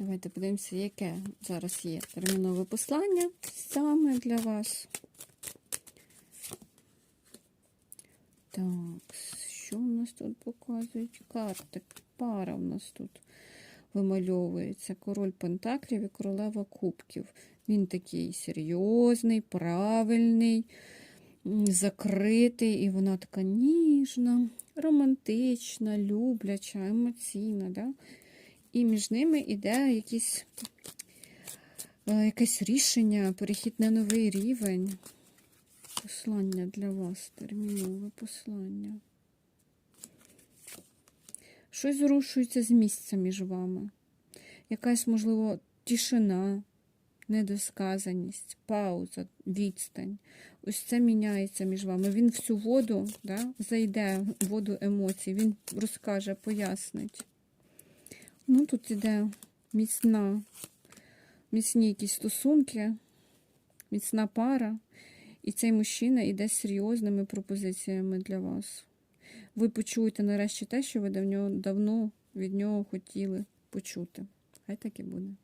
Давайте подивимося, яке зараз є термінове послання саме для вас. Так, що в нас тут показують? Карти. Пара в нас тут вимальовується. Король Пентаклів і королева Кубків. Він такий серйозний, правильний, закритий, і вона така ніжна, романтична, любляча, емоційна. Да? І між ними іде якісь, е, якесь рішення, перехід на новий рівень. Послання для вас, термінове послання. Щось зрушується з місця між вами. Якась, можливо, тишина, недосказаність, пауза, відстань. Ось це міняється між вами. Він всю воду да, зайде, воду емоцій, він розкаже, пояснить. Ну, тут іде міцна, міцні якісь стосунки, міцна пара. І цей мужчина йде з серйозними пропозиціями для вас. Ви почуєте нарешті те, що ви давно, давно від нього хотіли почути. Хай так і буде.